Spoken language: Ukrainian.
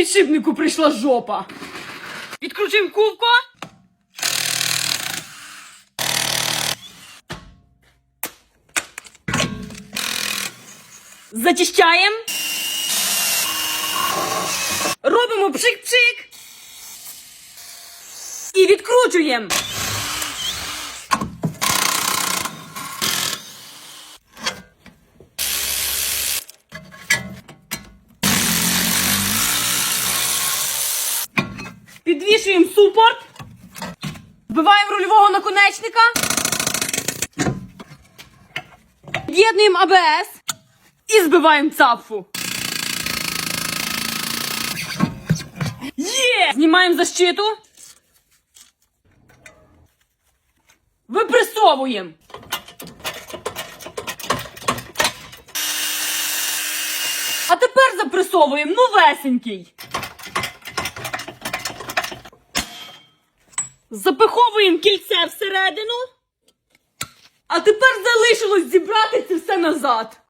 підшипнику прийшла жопа. Відкручуємо кубку. Зачищаємо. Робимо пшик-пшик. І відкручуємо. Підвішуємо супорт. Вбиваємо рульового наконечника. Під'єднуємо АБС. І збиваємо цапфу. Є! Знімаємо защиту. Випресовуємо. А тепер запресовуємо новесенький. Запиховуємо кільце всередину. А тепер залишилось зібрати це все назад.